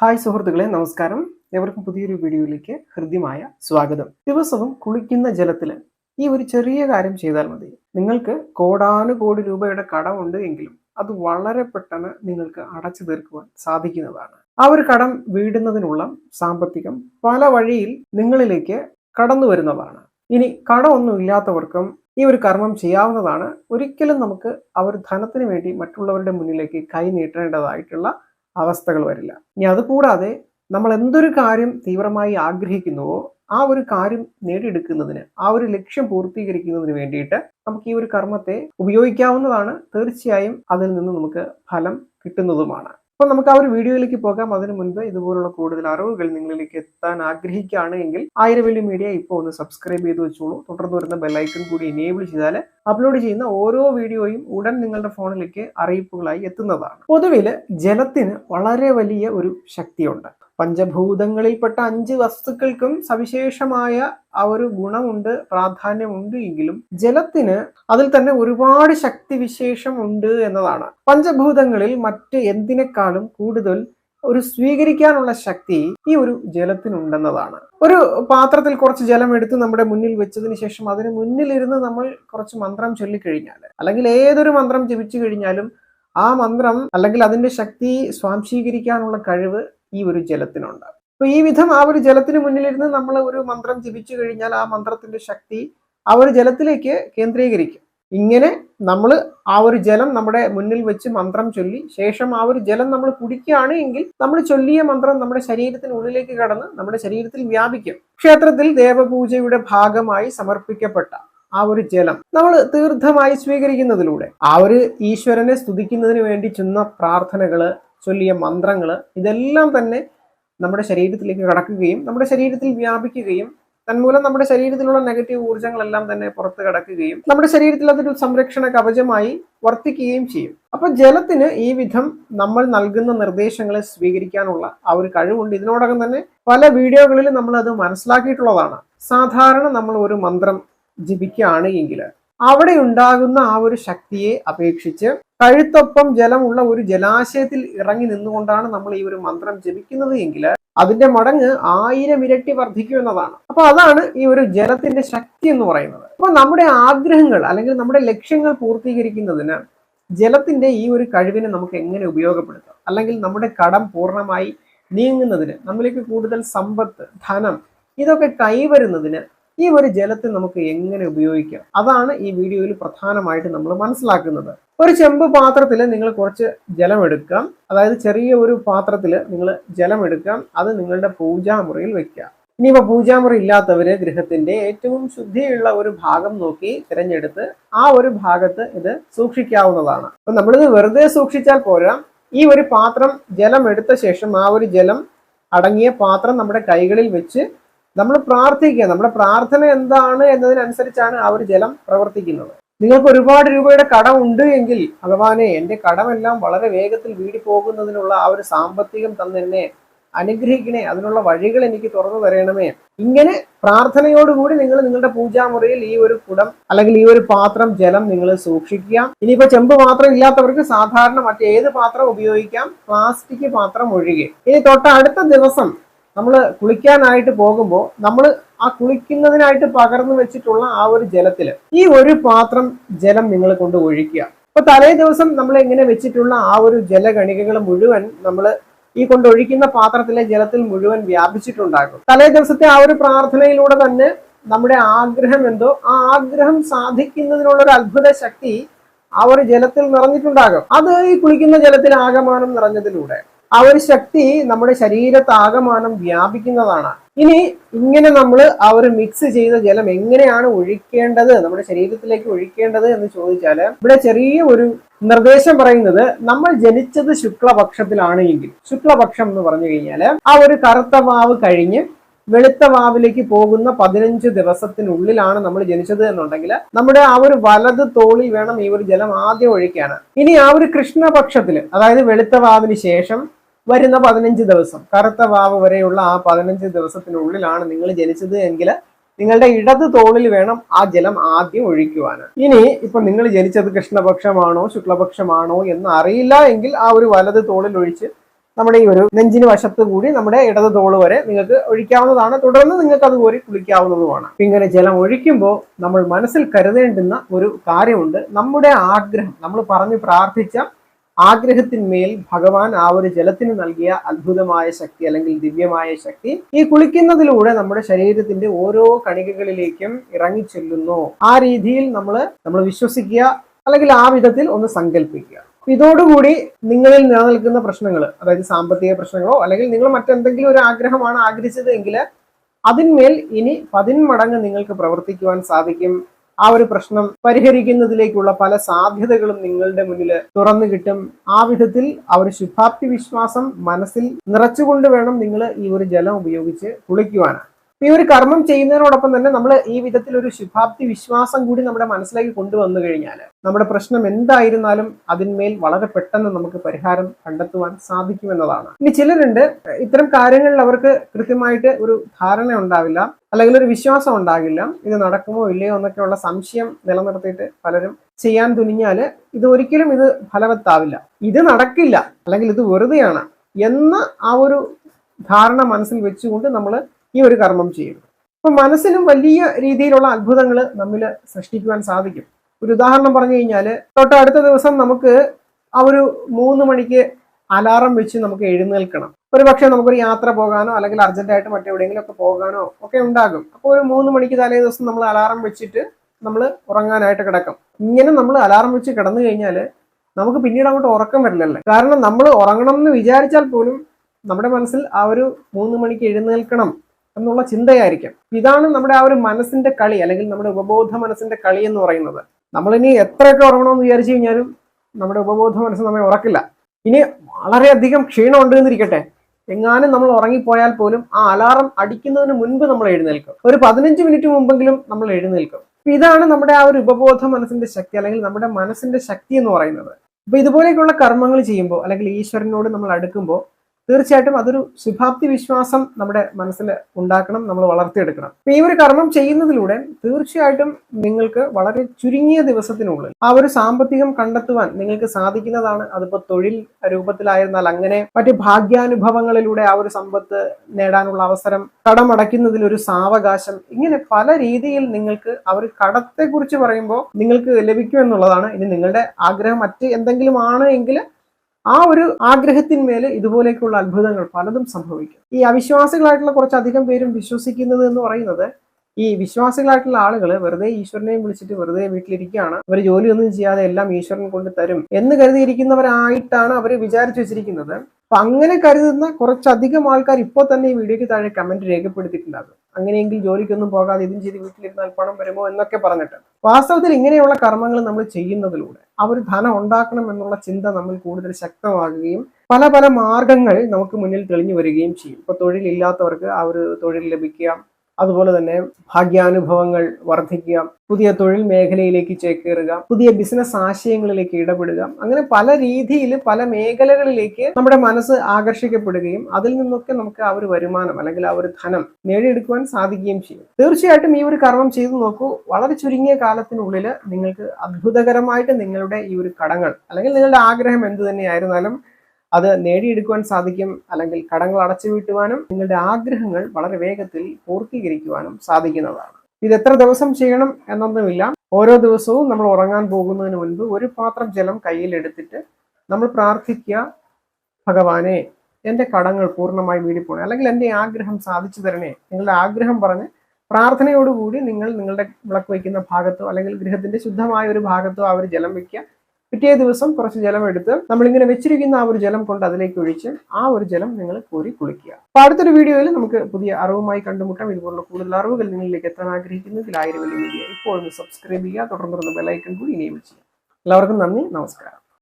Hi സുഹൃത്തുക്കളെ നമസ്കാരം. എവർക്കും പുതിയൊരു വീഡിയോയിലേക്ക് ഹൃദ്യമായ സ്വാഗതം. ദിവസവും കുളിക്കുന്ന ജലത്തിൽ ഈ ഒരു ചെറിയ കാര്യം ചെയ്താൽ മതി. നിങ്ങൾക്ക് കോടാനുകോടി രൂപയുടെ കടമുണ്ട് എങ്കിലും അത് വളരെ പെട്ടെന്ന് നിങ്ങൾക്ക് അടച്ചു തീർക്കുവാൻ സാധിക്കുന്നതാണ്. ആ ഒരു കടം വീടുന്നതിനുള്ള സാമ്പത്തികം പല വഴിയിൽ നിങ്ങളിലേക്ക് കടന്നു വരുന്നതാണ്. ഇനി കടമൊന്നും ഇല്ലാത്തവർക്കും ഈ ഒരു കർമ്മം ചെയ്യാവുന്നതാണ്. ഒരിക്കലും നമുക്ക് അവർ ധനത്തിന് വേണ്ടി മറ്റുള്ളവരുടെ മുന്നിലേക്ക് കൈ നീട്ടേണ്ടതായിട്ടുള്ള അവസ്ഥകൾ വരില്ല. ഇനി അതുകൂടാതെ നമ്മൾ എന്തൊരു കാര്യം തീവ്രമായി ആഗ്രഹിക്കുന്നുവോ ആ ഒരു കാര്യം നേടിയെടുക്കുന്നതിന് ആ ഒരു ലക്ഷ്യം പൂർത്തീകരിക്കുന്നതിന് വേണ്ടിയിട്ട് നമുക്ക് ഈ ഒരു കർമ്മത്തെ ഉപയോഗിക്കാവുന്നതാണ്. തീർച്ചയായും അതിൽ നിന്ന് നമുക്ക് ഫലം കിട്ടുന്നതുമാണ്. അപ്പോൾ നമുക്ക് ആ ഒരു വീഡിയോയിലേക്ക് പോകാം. അതിനു മുൻപ് ഇതുപോലുള്ള കൂടുതൽ അറിവുകൾ നിങ്ങളിലേക്ക് എത്താൻ ആഗ്രഹിക്കുകയാണ് എങ്കിൽ ആയിരവേലി മീഡിയ ഇപ്പോൾ ഒന്ന് സബ്സ്ക്രൈബ് ചെയ്ത് വെച്ചോളൂ. തുടർന്ന് വരുന്ന ബെല്ലൈക്കൺ കൂടി എനേബിൾ ചെയ്താൽ അപ്ലോഡ് ചെയ്യുന്ന ഓരോ വീഡിയോയും ഉടൻ നിങ്ങളുടെ ഫോണിലേക്ക് അറിയിപ്പുകളായി എത്തുന്നതാണ്. പൊതുവിൽ ജലത്തിന് വളരെ വലിയ ഒരു ശക്തിയുണ്ട്. പഞ്ചഭൂതങ്ങളിൽപ്പെട്ട അഞ്ച് വസ്തുക്കൾക്കും സവിശേഷമായ ആ ഒരു ഗുണമുണ്ട് പ്രാധാന്യമുണ്ട് എങ്കിലും ജലത്തിന് അതിൽ തന്നെ ഒരുപാട് ശക്തി വിശേഷം ഉണ്ട് എന്നതാണ്. പഞ്ചഭൂതങ്ങളിൽ മറ്റ് എന്തിനേക്കാളും കൂടുതൽ ഒരു സ്വീകരിക്കാനുള്ള ശക്തി ഈ ഒരു ജലത്തിനുണ്ടെന്നതാണ്. ഒരു പാത്രത്തിൽ കുറച്ച് ജലം എടുത്ത് നമ്മുടെ മുന്നിൽ വെച്ചതിന് ശേഷം അതിന് മുന്നിലിരുന്ന് നമ്മൾ കുറച്ച് മന്ത്രം ചൊല്ലിക്കഴിഞ്ഞാൽ അല്ലെങ്കിൽ ഏതൊരു മന്ത്രം ജപിച്ചു കഴിഞ്ഞാലും ആ മന്ത്രം അല്ലെങ്കിൽ അതിന്റെ ശക്തി സ്വാംശീകരിക്കാനുള്ള കഴിവ് ഈ ഒരു ജലത്തിനുണ്ട്. അപ്പൊ ഈ വിധം ആ ഒരു ജലത്തിന് മുന്നിലിരുന്ന് നമ്മൾ ഒരു മന്ത്രം ജപിച്ചു കഴിഞ്ഞാൽ ആ മന്ത്രത്തിന്റെ ശക്തി ആ ഒരു ജലത്തിലേക്ക് കേന്ദ്രീകരിക്കും. ഇങ്ങനെ നമ്മൾ ആ ഒരു ജലം നമ്മുടെ മുന്നിൽ വെച്ച് മന്ത്രം ചൊല്ലി ശേഷം ആ ഒരു ജലം നമ്മൾ കുടിക്കുകയാണ് എങ്കിൽ നമ്മൾ ചൊല്ലിയ മന്ത്രം നമ്മുടെ ശരീരത്തിനുള്ളിലേക്ക് കടന്ന് നമ്മുടെ ശരീരത്തിൽ വ്യാപിക്കും. ക്ഷേത്രത്തിൽ ദേവപൂജയുടെ ഭാഗമായി സമർപ്പിക്കപ്പെട്ട ആ ഒരു ജലം നമ്മൾ തീർത്ഥമായി സ്വീകരിക്കുന്നതിലൂടെ ആ ഒരു ഈശ്വരനെ സ്തുതിക്കുന്നതിന് വേണ്ടി ചെന്ന പ്രാർത്ഥനകൾ ചൊല്ലിയ മന്ത്രങ്ങൾ ഇതെല്ലാം തന്നെ നമ്മുടെ ശരീരത്തിലേക്ക് കടക്കുകയും നമ്മുടെ ശരീരത്തിൽ വ്യാപിക്കുകയും തന്മൂലം നമ്മുടെ ശരീരത്തിലുള്ള നെഗറ്റീവ് ഊർജങ്ങളെല്ലാം തന്നെ പുറത്ത് കടക്കുകയും നമ്മുടെ ശരീരത്തിൽ അതൊരു സംരക്ഷണ കവചമായി വർത്തിക്കുകയും ചെയ്യും. അപ്പൊ ജലത്തിന് ഈ വിധം നമ്മൾ നൽകുന്ന നിർദ്ദേശങ്ങളെ സ്വീകരിക്കാനുള്ള ആ ഒരു കഴിവുണ്ട്. ഇതിനോടകം തന്നെ പല വീഡിയോകളിൽ നമ്മൾ അത് മനസ്സിലാക്കിയിട്ടുള്ളതാണ്. സാധാരണ നമ്മൾ ഒരു മന്ത്രം ജപിക്കുകയാണ് എങ്കിൽ അവിടെ ഉണ്ടാകുന്ന ആ ഒരു ശക്തിയെ അപേക്ഷിച്ച് കഴുത്തൊപ്പം ജലമുള്ള ഒരു ജലാശയത്തിൽ ഇറങ്ങി നിന്നുകൊണ്ടാണ് നമ്മൾ ഈ ഒരു മന്ത്രം ജപിക്കുന്നത് എങ്കിൽ അതിന്റെ മടങ്ങ് ആയിരം ഇരട്ടി വർദ്ധിക്കും എന്നതാണ് അപ്പൊ അതാണ് ഈ ഒരു ജലത്തിന്റെ ശക്തി എന്ന് പറയുന്നത്. അപ്പൊ നമ്മുടെ ആഗ്രഹങ്ങൾ അല്ലെങ്കിൽ നമ്മുടെ ലക്ഷ്യങ്ങൾ പൂർത്തീകരിക്കുന്നതിന് ജലത്തിന്റെ ഈ ഒരു കഴിവിനെ നമുക്ക് എങ്ങനെ ഉപയോഗപ്പെടുത്താം? അല്ലെങ്കിൽ നമ്മുടെ കടം പൂർണമായി നീങ്ങുന്നതിന് നമ്മളിലേക്ക് കൂടുതൽ സമ്പത്ത് ധനം ഇതൊക്കെ കൈവരുന്നതിന് ഈ ഒരു ജലത്തെ നമുക്ക് എങ്ങനെ ഉപയോഗിക്കാം? അതാണ് ഈ വീഡിയോയിൽ പ്രധാനമായിട്ട് നമ്മൾ മനസ്സിലാക്കുന്നത്. ഒരു ചെമ്പ് പാത്രത്തിൽ നിങ്ങൾ കുറച്ച് ജലം എടുക്കാം. അതായത് ചെറിയ ഒരു പാത്രത്തിൽ നിങ്ങൾ ജലം എടുക്കാം. അത് നിങ്ങളുടെ പൂജാമുറിയിൽ വെക്കുക ഇനിയിപ്പോൾ പൂജാമുറി ഇല്ലാത്തവര് ഗൃഹത്തിന്റെ ഏറ്റവും ശുദ്ധിയുള്ള ഒരു ഭാഗം നോക്കി തിരഞ്ഞെടുത്ത് ആ ഒരു ഭാഗത്ത് ഇത് സൂക്ഷിക്കാവുന്നതാണ്. അപ്പൊ നമ്മളിത് വെറുതെ സൂക്ഷിച്ചാൽ പോരാ. ഈ ഒരു പാത്രം ജലം എടുത്ത ശേഷം ആ ഒരു ജലം അടങ്ങിയ പാത്രം നമ്മുടെ കൈകളിൽ വെച്ച് നമ്മൾ പ്രാർത്ഥിക്കുക. നമ്മുടെ പ്രാർത്ഥന എന്താണ് എന്നതിനനുസരിച്ചാണ് ആ ഒരു ജലം പ്രവർത്തിക്കുന്നത്. നിങ്ങൾക്ക് ഒരുപാട് രൂപയുടെ കടം ഉണ്ട് എങ്കിൽ ഭഗവാനെ എന്റെ കടമെല്ലാം വളരെ വേഗത്തിൽ വീടി പോകുന്നതിനുള്ള ആ ഒരു സാമ്പത്തികം തന്നെ അനുഗ്രഹിക്കണേ അതിനുള്ള വഴികൾ എനിക്ക് തുറന്നു തരണമേ. ഇങ്ങനെ പ്രാർത്ഥനയോടുകൂടി നിങ്ങൾ നിങ്ങളുടെ പൂജാമുറിയിൽ ഈ ഒരു കുടം അല്ലെങ്കിൽ ഈ ഒരു പാത്രം ജലം നിങ്ങൾ സൂക്ഷിക്കുക. ഇനിയിപ്പോ ചെമ്പ് മാത്രം ഇല്ലാത്തവർക്ക് സാധാരണ മറ്റേത് പാത്രം ഉപയോഗിക്കാം. പ്ലാസ്റ്റിക് പാത്രം ഒഴികെ. ഇനി തൊട്ട അടുത്ത ദിവസം നമ്മൾ കുളിക്കാനായിട്ട് പോകുമ്പോൾ നമ്മൾ ആ കുളിക്കുന്നതിനായിട്ട് പകർന്നു വെച്ചിട്ടുള്ള ആ ഒരു ജലത്തിൽ ഈ ഒരു പാത്രം ജലം നിങ്ങൾ കൊണ്ട് ഒഴിക്കുക. അപ്പൊ തലേ ദിവസം നമ്മൾ എങ്ങനെ വെച്ചിട്ടുള്ള ആ ഒരു ജലഗണികകൾ മുഴുവൻ നമ്മൾ ഈ കൊണ്ടൊഴിക്കുന്ന പാത്രത്തിലെ ജലത്തിൽ മുഴുവൻ വ്യാപിച്ചിട്ടുണ്ടാകും. തലേ ദിവസത്തെ ആ ഒരു പ്രാർത്ഥനയിലൂടെ തന്നെ നമ്മുടെ ആഗ്രഹം എന്തോ ആ ആഗ്രഹം സാധിക്കുന്നതിനുള്ള ഒരു അത്ഭുത ശക്തി ആ ഒരു ജലത്തിൽ നിറഞ്ഞിട്ടുണ്ടാകും. അത് ഈ കുളിക്കുന്ന ജലത്തിൽ ആകമാനം നിറഞ്ഞതിലൂടെ. ആ ഒരു ശക്തി നമ്മുടെ ശരീരത്താകമാനം വ്യാപിക്കുന്നതാണ്. ഇനി ഇങ്ങനെ നമ്മൾ ആ ഒരു മിക്സ് ചെയ്ത ജലം എങ്ങനെയാണ് ഒഴിക്കേണ്ടത് നമ്മുടെ ശരീരത്തിലേക്ക് ഒഴിക്കേണ്ടത് എന്ന് ചോദിച്ചാൽ ഇവിടെ ചെറിയ ഒരു നിർദ്ദേശം പറയുന്നത് നമ്മൾ ജനിച്ചത് ശുക്ലപക്ഷത്തിലാണ് എങ്കിൽ. ശുക്ലപക്ഷം എന്ന് പറഞ്ഞു കഴിഞ്ഞാൽ ആ ഒരു കറുത്ത വാവ് കഴിഞ്ഞ് വെളുത്ത വാവിലേക്ക് പോകുന്ന പതിനഞ്ച് ദിവസത്തിനുള്ളിലാണ് നമ്മൾ ജനിച്ചത് എന്നുണ്ടെങ്കിൽ നമ്മുടെ ആ ഒരു വലത് തോളിൽ വേണം ഈ ഒരു ജലം ആദ്യം ഒഴിക്കാണ് ഇനി ആ ഒരു കൃഷ്ണപക്ഷത്തിൽ അതായത് വെളുത്ത വാവിന് ശേഷം വരുന്ന പതിനഞ്ച് ദിവസം. കറുത്ത വാവ് വരെയുള്ള ആ പതിനഞ്ച് ദിവസത്തിനുള്ളിലാണ് നിങ്ങൾ ജനിച്ചത് എങ്കിൽ നിങ്ങളുടെ ഇടത് തോളിൽ വേണം ആ ജലം ആദ്യം ഒഴിക്കുവാൻ ഇനി ഇപ്പൊ നിങ്ങൾ ജനിച്ചത് കൃഷ്ണപക്ഷമാണോ ശുക്ലപക്ഷമാണോ എന്ന് അറിയില്ല എങ്കിൽ ആ ഒരു വലത് തോളിൽ ഒഴിച്ച് നമ്മുടെ ഈ ഒരു നെഞ്ചിന് വശത്ത് കൂടി നമ്മുടെ ഇടത് തോൾ വരെ നിങ്ങൾക്ക് ഒഴിക്കാവുന്നതാണ്. തുടർന്ന് നിങ്ങൾക്ക് അത് കോരി കുളിക്കാവുന്നതുമാണ്. ഇങ്ങനെ ജലം ഒഴിക്കുമ്പോൾ നമ്മൾ മനസ്സിൽ കരുതേണ്ടുന്ന ഒരു കാര്യമുണ്ട്. നമ്മുടെ ആഗ്രഹം നമ്മൾ പറഞ്ഞ് പ്രാർത്ഥിച്ച ആഗ്രഹത്തിന്മേൽ ഭഗവാൻ ആ ഒരു ജലത്തിന് നൽകിയ അത്ഭുതമായ ശക്തി അല്ലെങ്കിൽ ദിവ്യമായ ശക്തി ഈ കുളിക്കുന്നതിലൂടെ നമ്മുടെ ശരീരത്തിന്റെ ഓരോ കണികകളിലേക്കും ഇറങ്ങിച്ചെല്ലുന്നു ആ രീതിയിൽ നമ്മൾ നമ്മൾ വിശ്വസിക്കുക അല്ലെങ്കിൽ ആ വിധത്തിൽ ഒന്ന് സങ്കല്പിക്കുക ഇതോടുകൂടി നിങ്ങളിൽ നിലനിൽക്കുന്ന പ്രശ്നങ്ങൾ അതായത് സാമ്പത്തിക പ്രശ്നങ്ങളോ അല്ലെങ്കിൽ നിങ്ങൾ മറ്റെന്തെങ്കിലും ഒരു ആഗ്രഹമാണ് ആഗ്രഹിച്ചത് എങ്കിൽ അതിന്മേൽ ഇനി പതിന്മടങ്ങ് നിങ്ങൾക്ക് പ്രവർത്തിക്കുവാൻ സാധിക്കും ആ ഒരു പ്രശ്നം പരിഹരിക്കുന്നതിലേക്കുള്ള പല സാധ്യതകളും നിങ്ങളുടെ മുന്നിൽ തുറന്നു കിട്ടും. ആ വിധത്തിൽ ആ ഒരു ശുഭാപ്തി വിശ്വാസം മനസ്സിൽ നിറച്ചുകൊണ്ട് വേണം നിങ്ങൾ ഈ ഒരു ജലം ഉപയോഗിച്ച് കുളിക്കുവാനാണ് ഈ ഒരു കർമ്മം ചെയ്യുന്നതിനോടൊപ്പം തന്നെ നമ്മൾ ഈ വിധത്തിൽ ഒരു ശുഭാപ്തി വിശ്വാസം കൂടി നമ്മുടെ മനസ്സിലേക്ക് കൊണ്ടുവന്നു കഴിഞ്ഞാൽ നമ്മുടെ പ്രശ്നം എന്തായിരുന്നാലും അതിന്മേൽ വളരെ പെട്ടെന്ന് നമുക്ക് പരിഹാരം കണ്ടെത്തുവാൻ സാധിക്കുമെന്നതാണ്. ഇനി ചിലരുണ്ട് ഇത്തരം കാര്യങ്ങളിൽ അവർക്ക് കൃത്യമായിട്ട് ഒരു ധാരണ ഉണ്ടാവില്ല അല്ലെങ്കിൽ ഒരു വിശ്വാസം ഉണ്ടാകില്ല ഇത് നടക്കുമോ ഇല്ലയോ എന്നൊക്കെയുള്ള സംശയം നിലനിർത്തിയിട്ട് പലരും ചെയ്യാൻ തുനിഞ്ഞാൽ ഇത് ഒരിക്കലും ഇത് ഫലവത്താവില്ല. ഇത് നടക്കില്ല അല്ലെങ്കിൽ ഇത് വെറുതെയാണ് എന്ന ആ ഒരു ധാരണ മനസ്സിൽ വെച്ചുകൊണ്ട് നമ്മൾ ഈ ഒരു കർമ്മം ചെയ്യുന്നു അപ്പൊ മനസ്സിനും വലിയ രീതിയിലുള്ള അത്ഭുതങ്ങൾ നമ്മൾ സൃഷ്ടിക്കുവാൻ സാധിക്കും. ഒരു ഉദാഹരണം പറഞ്ഞു കഴിഞ്ഞാൽ തൊട്ട് അടുത്ത ദിവസം നമുക്ക് ആ ഒരു മൂന്ന് മണിക്ക് അലാറം വെച്ച് നമുക്ക് എഴുന്നേൽക്കണം. ഒരു പക്ഷേ നമുക്കൊരു യാത്ര പോകാനോ അല്ലെങ്കിൽ അർജന്റായിട്ട് മറ്റെവിടെയെങ്കിലും ഒക്കെ പോകാനോ ഒക്കെ ഉണ്ടാകും. അപ്പോൾ ഒരു മൂന്ന് മണിക്ക് തലേ ദിവസം നമ്മൾ അലാറം വെച്ചിട്ട് നമ്മൾ ഉറങ്ങാനായിട്ട് കിടക്കും. ഇങ്ങനെ നമ്മൾ അലാറം വെച്ച് കിടന്നു കഴിഞ്ഞാൽ നമുക്ക് പിന്നീട് അങ്ങോട്ട് ഉറക്കം വരില്ലല്ലേ? കാരണം നമ്മൾ ഉറങ്ങണം എന്ന് വിചാരിച്ചാൽ പോലും നമ്മുടെ മനസ്സിൽ ആ ഒരു മൂന്ന് മണിക്ക് എഴുന്നേൽക്കണം എന്നുള്ള ചിന്തയായിരിക്കും. ഇതാണ് നമ്മുടെ ആ ഒരു മനസ്സിന്റെ കളി അല്ലെങ്കിൽ നമ്മുടെ ഉപബോധ മനസ്സിന്റെ കളി എന്ന് പറയുന്നത്. നമ്മളിനി എത്രയൊക്കെ ഉറങ്ങണമെന്ന് വിചാരിച്ചു കഴിഞ്ഞാലും നമ്മുടെ ഉപബോധ മനസ്സ് നമ്മെ ഉറക്കില്ല. ഇനി വളരെയധികം ക്ഷീണം ഉണ്ട് എന്നിരിക്കട്ടെ. എങ്ങാനും നമ്മൾ ഉറങ്ങിപ്പോയാൽ പോലും ആ അലാറം അടിക്കുന്നതിന് മുൻപ് നമ്മൾ എഴുന്നേൽക്കും. ഒരു പതിനഞ്ച് മിനിറ്റ് മുമ്പെങ്കിലും നമ്മൾ എഴുന്നേൽക്കും. അപ്പൊ ഇതാണ് നമ്മുടെ ആ ഒരു ഉപബോധ മനസ്സിന്റെ ശക്തി അല്ലെങ്കിൽ നമ്മുടെ മനസ്സിന്റെ ശക്തി എന്ന് പറയുന്നത്. അപ്പൊ ഇതുപോലെയൊക്കെയുള്ള കർമ്മങ്ങൾ ചെയ്യുമ്പോൾ അല്ലെങ്കിൽ ഈശ്വരനോട് നമ്മൾ അടുക്കുമ്പോൾ തീർച്ചയായിട്ടും അതൊരു ശുഭാപ്തി വിശ്വാസം നമ്മുടെ മനസ്സിൽ ഉണ്ടാക്കണം നമ്മൾ വളർത്തിയെടുക്കണം. അപ്പൊ ഈ ഒരു കർമ്മം ചെയ്യുന്നതിലൂടെ തീർച്ചയായിട്ടും നിങ്ങൾക്ക് വളരെ ചുരുങ്ങിയ ദിവസത്തിനുള്ളിൽ ആ ഒരു സാമ്പത്തികം കണ്ടെത്തുവാൻ നിങ്ങൾക്ക് സാധിക്കുന്നതാണ്. അതിപ്പോ തൊഴിൽ രൂപത്തിലായിരുന്നാൽ അങ്ങനെ മറ്റ് ഭാഗ്യാനുഭവങ്ങളിലൂടെ ആ ഒരു സമ്പത്ത് നേടാനുള്ള അവസരം കടമടയ്ക്കുന്നതിൽ ഒരു സാവകാശം ഇങ്ങനെ പല രീതിയിൽ നിങ്ങൾക്ക് ആ ഒരു കടത്തെ കുറിച്ച് പറയുമ്പോൾ നിങ്ങൾക്ക് ലഭിക്കും എന്നുള്ളതാണ് ഇനി നിങ്ങളുടെ ആഗ്രഹം മറ്റ് എന്തെങ്കിലും ആണ് എങ്കിൽ ആ ഒരു ആഗ്രഹത്തിന്മേൽ ഇതുപോലെയൊക്കെയുള്ള അത്ഭുതങ്ങൾ പലതും സംഭവിക്കും. ഈ അവിശ്വാസികളായിട്ടുള്ള കുറച്ചധികം പേരും വിശ്വസിക്കുന്നത് എന്ന് പറയുന്നത് ഈ വിശ്വാസികളായിട്ടുള്ള ആളുകൾ വെറുതെ ഈശ്വരനെയും വിളിച്ചിട്ട് വെറുതെ വീട്ടിലിരിക്കുകയാണ്. അവർ ജോലിയൊന്നും ചെയ്യാതെ എല്ലാം ഈശ്വരൻ കൊണ്ട് തരും എന്ന് കരുതിയിരിക്കുന്നവരായിട്ടാണ് അവർ വിചാരിച്ചു വെച്ചിരിക്കുന്നത്. അപ്പൊ അങ്ങനെ കരുതുന്ന കുറച്ചധികം ആൾക്കാർ ഇപ്പോൾ തന്നെ ഈ വീഡിയോയ്ക്ക് താഴെ കമന്റ് രേഖപ്പെടുത്തിയിട്ടുണ്ടാകും. അങ്ങനെയെങ്കിൽ ജോലിക്കൊന്നും പോകാതെ ഇതും ചെയ്ത് വീട്ടിലിരുന്നാൽ പണം വരുമോ എന്നൊക്കെ പറഞ്ഞിട്ട്. വാസ്തവത്തിൽ ഇങ്ങനെയുള്ള കർമ്മങ്ങൾ നമ്മൾ ചെയ്യുന്നതിലൂടെ ഒരു ധനം ഉണ്ടാക്കണം എന്നുള്ള ചിന്ത നമ്മൾ കൂടുതൽ ശക്തമാകുകയും പല പല മാർഗങ്ങൾ നമുക്ക് മുന്നിൽ തെളിഞ്ഞു വരികയും ചെയ്യും. ഇപ്പൊ തൊഴിലില്ലാത്തവർക്ക് ആ ഒരു തൊഴിൽ ലഭിക്കുക അതുപോലെ തന്നെ ഭാഗ്യാനുഭവങ്ങൾ വർദ്ധിക്കുക പുതിയ തൊഴിൽ മേഖലയിലേക്ക് ചേക്കേറുക പുതിയ ബിസിനസ് ആശയങ്ങളിലേക്ക് ഇടപെടുക. അങ്ങനെ പല രീതിയിൽ പല മേഖലകളിലേക്ക് നമ്മുടെ മനസ്സ് ആകർഷിക്കപ്പെടുകയും അതിൽ നിന്നൊക്കെ നമുക്ക് ആ ഒരു വരുമാനം അല്ലെങ്കിൽ ആ ഒരു ധനം നേടിയെടുക്കുവാൻ സാധിക്കുകയും ചെയ്യും. തീർച്ചയായിട്ടും ഈ ഒരു കർമ്മം ചെയ്തു നോക്കൂ. വളരെ ചുരുങ്ങിയ കാലത്തിനുള്ളിൽ നിങ്ങൾക്ക് അത്ഭുതകരമായിട്ട് നിങ്ങളുടെ ഈ ഒരു കടങ്ങൾ അല്ലെങ്കിൽ നിങ്ങളുടെ ആഗ്രഹം എന്ത് തന്നെയായിരുന്നാലും അത് നേടിയെടുക്കുവാൻ സാധിക്കും അല്ലെങ്കിൽ കടങ്ങൾ അടച്ചു വീട്ടുവാനും നിങ്ങളുടെ ആഗ്രഹങ്ങൾ വളരെ വേഗത്തിൽ പൂർത്തീകരിക്കുവാനും സാധിക്കുന്നതാണ്. ഇത് എത്ര ദിവസം ചെയ്യണം എന്നൊന്നുമില്ല. ഓരോ ദിവസവും നമ്മൾ ഉറങ്ങാൻ പോകുന്നതിന് മുൻപ് ഒരു പാത്രം ജലം കയ്യിലെടുത്തിട്ട് നമ്മൾ പ്രാർത്ഥിക്കുക ഭഗവാനെ എന്റെ കടങ്ങൾ പൂർണമായി വീടിപ്പോണേ. അല്ലെങ്കിൽ എന്റെ ആഗ്രഹം സാധിച്ചു തരണേ. നിങ്ങളുടെ ആഗ്രഹം പറഞ്ഞ് പ്രാർത്ഥനയോടുകൂടി നിങ്ങൾ നിങ്ങളുടെ വിളക്ക് വയ്ക്കുന്ന ഭാഗത്തോ അല്ലെങ്കിൽ ഗൃഹത്തിന്റെ ശുദ്ധമായ ഒരു ഭാഗത്തോ അവർ ജലം വെക്കുക പിറ്റേ ദിവസം കുറച്ച് ജലം എടുത്ത് നമ്മളിങ്ങനെ വെച്ചിരിക്കുന്ന ആ ഒരു ജലം കൊണ്ട് അതിലേക്ക് ഒഴിച്ച് ആ ഒരു ജലം നിങ്ങൾ കോരി കുളിക്കുക. അപ്പൊ അടുത്തൊരു വീഡിയോയിൽ നമുക്ക് പുതിയ അറിവുമായി കണ്ടുമുട്ടാം. ഇതുപോലുള്ള കൂടുതൽ അറിവുകൾ നിങ്ങളിലേക്ക് എത്താൻ ആഗ്രഹിക്കുന്നെങ്കിൽ ആയിരം വലിയ വീഡിയോ. ഇപ്പോൾ സബ്സ്ക്രൈബ് ചെയ്യുക തുടർന്ന് ബെലൈക്കൺ കൂടി ഇനിയും ചെയ്യുക. എല്ലാവർക്കും നന്ദി. നമസ്കാരം.